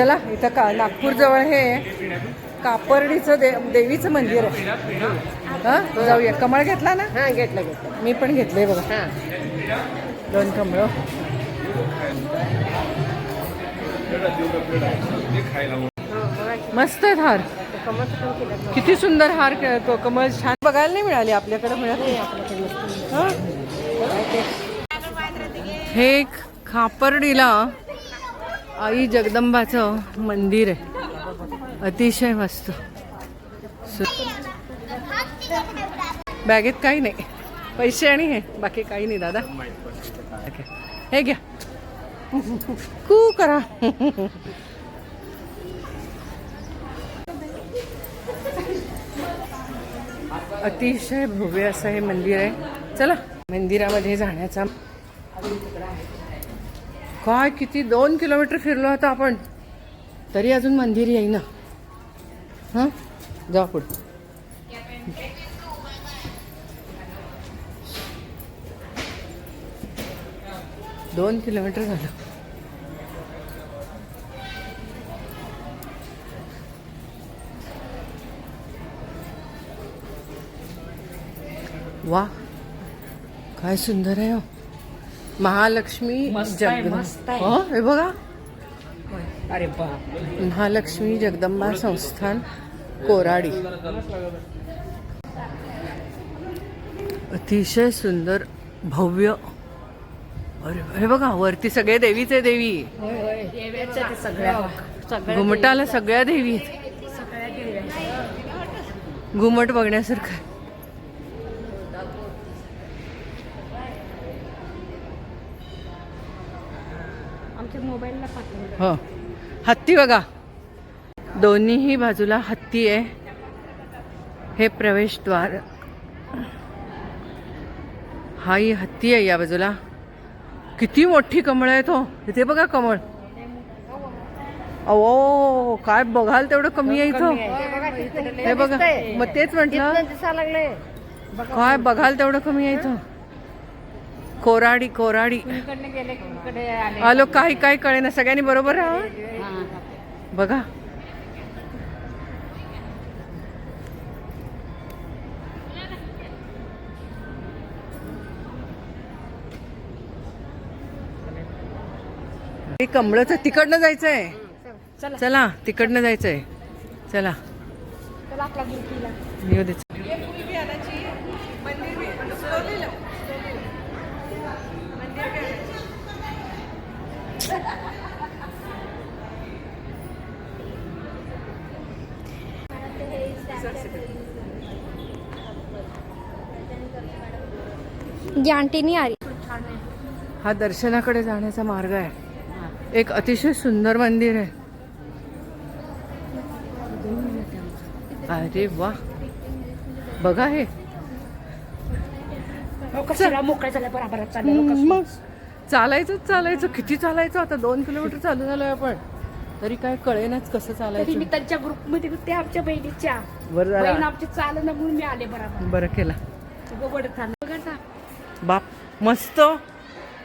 चला इथं का नागपूरजवळ हे कापर्डीचं दे देवीचं मंदिर आहे. हां जाऊया. कमळ घेतला ना? हा घेतलं घेतलं. मी पण घेतले बघा. हा. दोन कमळं. मस्त आहेत हार. किती सुंदर हार कमळ छान बघायला नाही मिळाले आपल्याकडे मिळत नाही. हं? हे एक खापर्डीला आई जगदंबाचं मंदिर आहे. अतिशय मस्त. सु- बॅगेत काही नाही. पैसे आणि हे बाकी काही नाही दादा. हे घ्या. कू करा. अतिशय भव्य असं हे मंदिर आहे. चला मंदिरामध्ये जाण्याचा काय किती दोन किलोमीटर फिरलो होतो आपण. तरी अजून मंदिर येईना. हां? जा पुढे. दोन किलोमीटर झालं. वा. काय सुंदर आहे हो. महालक्ष्मी मस्त आहे, जगदंबा. मस्त आहे. हो, हे बघा. अरे बाप महालक्ष्मी जगदंबा संस्थान कोराडी. अतिशय सुंदर भव्य. अरे हे बघा वरती सगळे देवीचे देवी. होय होय. देव्याच्या ते सगळ्या सगळ्या घुमटाला सगळ्या देवी आहेत. सगळ्या देव्या. घुमट बघण्यासारखं आहे. आमच्या मोबाईलला पाठवलं हो. हत्ती बघा. दोन्हीही बाजूला हत्ती आहे. हे प्रवेशद्वार. हाही हत्ती आहे या बाजूला. किती मोठी कमळ आहे तो. इथे बघा कमळ. अहो काय बघाल तेवढं कमी आहे इथं. हे बघा मग तेच म्हटलं. काय बघाल तेवढं कमी आहे इथं. कोराडी कोराडी. आले? काही काही कळे ना सगळ्यांनी बरोबर राहा. बघा. हे कमळच तिकडनं जायचंय. चला. चला तिकडनं जायचंय. चला. जी आंटी नहीं आ रही हा दर्शनाकडे जाण्याचा मार्ग आहे. एक अतिशय सुंदर मंदिर आहे. अरे वा. बघा हे. हो, मग. चालायचंच चालायचं किती चालायचं आता? दोन किलोमीटर चालू झालोय आपण. तरी काय कळेनाच कसं चालायचं. मी त्यांच्या ग्रुपमध्ये होते आमच्या बहिणीच्या. बरं झालं आमची चाल ना म्हणून मी आले बरोबर. बरं केलं. गोबड. बाप मस्त.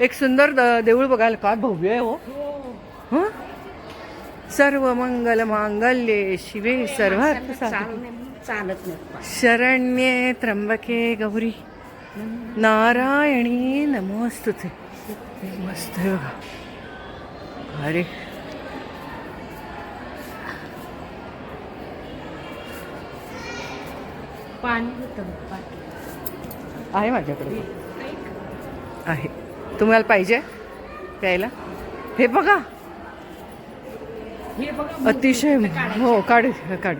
एक सुंदर देऊळ बघायला. काय भव्य आहे हो. हं? सर्व मंगल मांगल्ये शिवे चालत नाही शरण्ये त्र्यंबके गौरी. नारायणी नमोस्तुते. मस्त आहे बघा. अरे. पाणी होतं पाणी. आहे माझ्याकडे. तुम्हाला पाहिजे प्यायला? हे बघा. हे बघा अतिशय हो काढ काढ.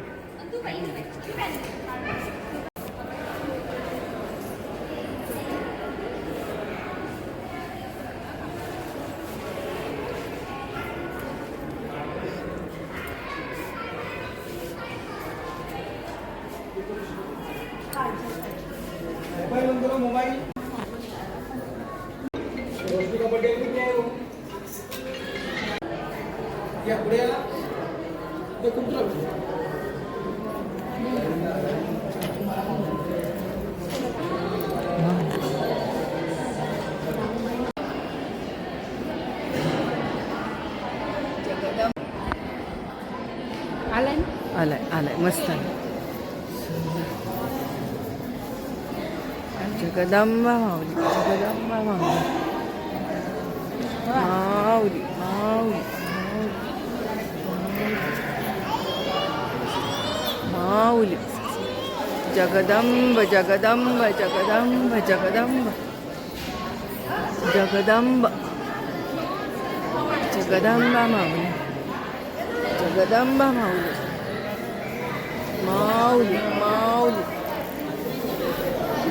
Ya, Corea, de control. आलाय आलाय मस्त आहे जगदंबा माऊली जगदंबा माऊली माऊली माऊली माऊली. जगदंब जगदंब जगदंब जगदंब. जगदंब. जगदंबा माऊली. जगदंबा माऊली. माऊली माऊली.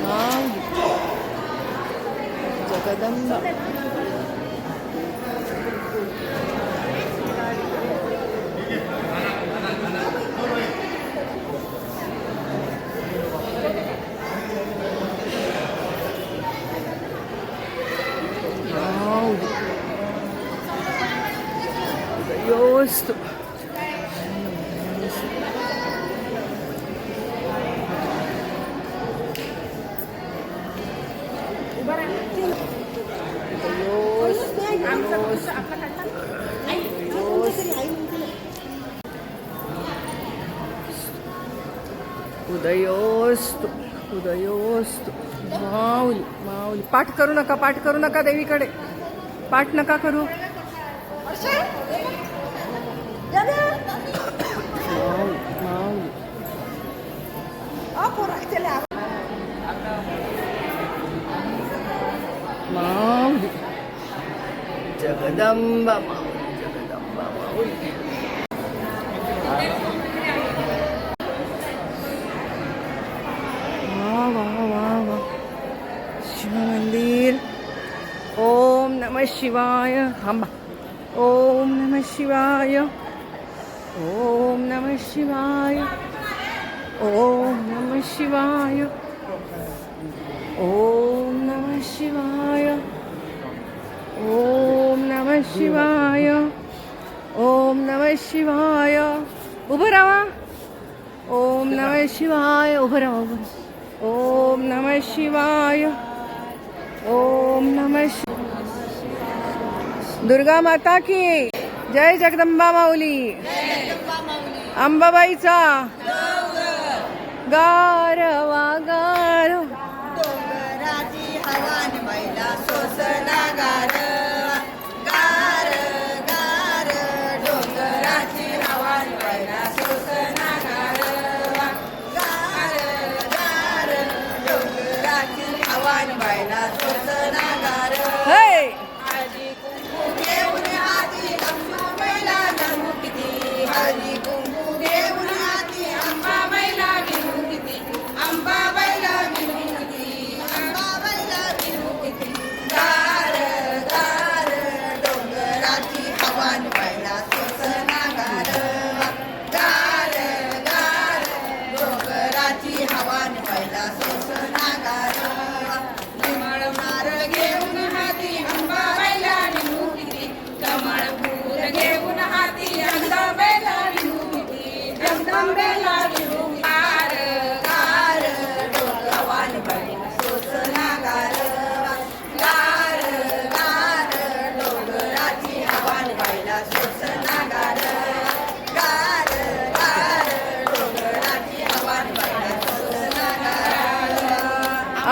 माऊली. जगदंबा माऊली योस्तु उदयोस्त उदयोस्त. माऊली माऊली. पाठ करू नका पाठ करू नका देवीकडे. पाठ नका करू. माऊली माऊली माऊली जगदंबा माऊली जगदंबा माऊली वा वा वा वा शिव मंदिर ओम नमः शिवाय थांबा ओम नमः शिवाय ओम नमः शिवाय। ओम नमः शिवाय। ओम नमः शिवाय। ओम नमः शिवाय। ओम नमः शिवाय। उभं राहा। ओम नमः शिवाय। उभं राहा उभं ओम नमः शिवाय। ओम नमः शि- दुर्गा माता की। जय जगदंबा माऊली. अंबाबाईचा गारवा गार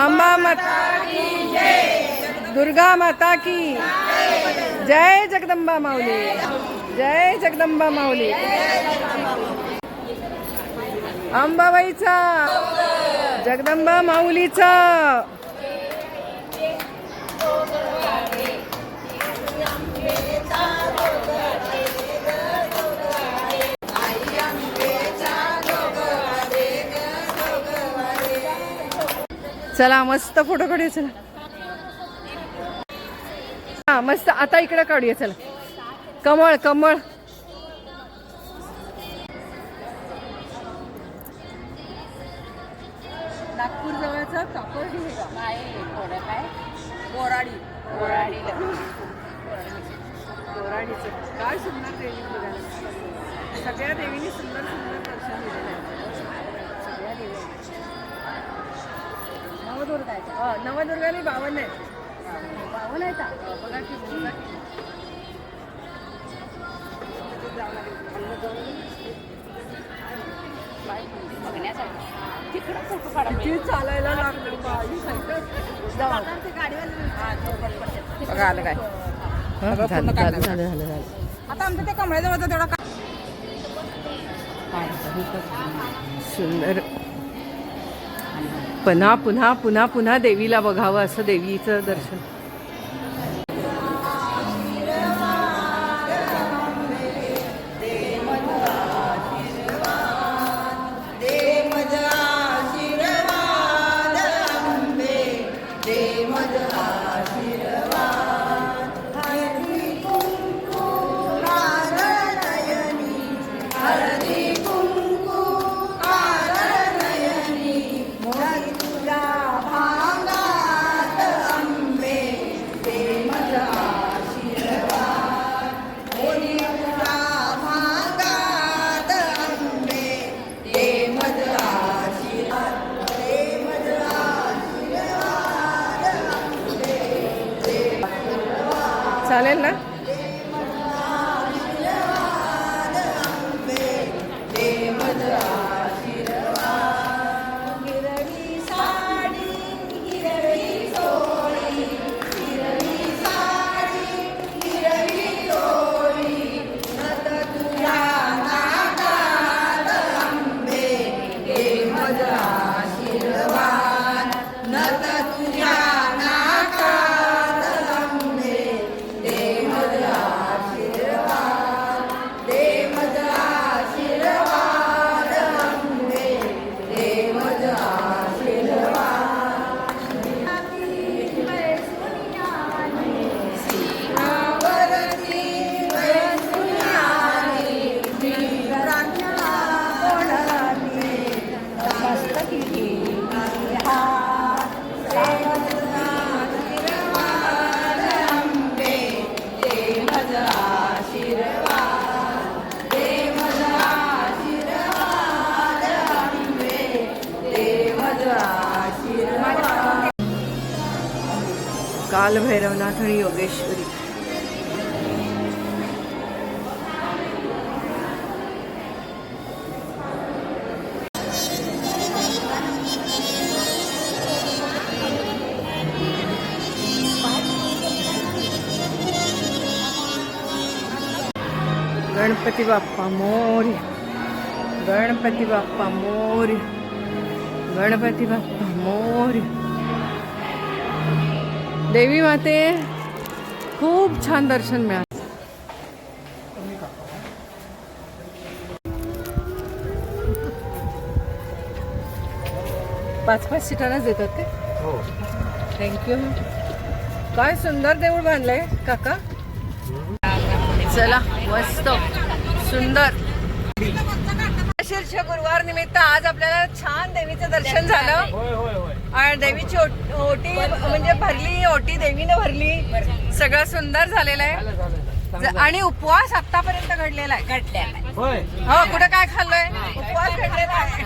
अंबा माता दुर्गा माता की जय जगदंबा माऊली जय जगदंबा माऊली. अंबाबाईचा जगदंबा माऊलीचा. चला मस्त फोटो काढूया चला. हा मस्त आता इकडे काढूया चला. कमळ कमळ. बोराडी बोराडी काय सुंदर देवी सगळ्या देवीने सुंदर सुंदर दर्शन दिलेलं आहे. सगळ्या देवी. नवदुर्गा आहे नवदुर्गाने बावन आहेत. बावन आहेत बघा की बघण्यासाठी चालायला बघा आलं काय. झालं झालं झालं झालं झालं. आता आमचं ते कमळ्याजवळचं तेवढा सुंदर. पुन्हा पुन्हा पुन्हा पुन्हा देवीला बघावं असं देवीचं दर्शन. चालेल ना? કાલભૈરવનાથણી યોગેશ્વરી ગણપતિ બાપ્પા મોર્ય ગણપતિ બાપ્પા મોર્ય ગણપતિ બાપ્પા મોર્ય देवी माते खूप छान दर्शन मिळालं. पाच पाच सीटांनाच देतात ते थँक्यू काय सुंदर देऊळ बांधलंय काका. चला मस्त. सुंदर. शीर्ष गुरुवार निमित्त आज आपल्याला छान देवीचं दर्शन झालं. आणि देवीची ओट- ओटी म्हणजे भरली ओटी देवीने भरली. सगळं सुंदर झालेलं आहे. ज- आणि उपवास आतापर्यंत घडलेला आहे. घडलेला हो कुठं काय खाल्लोय? उपवास घडलेला आहे.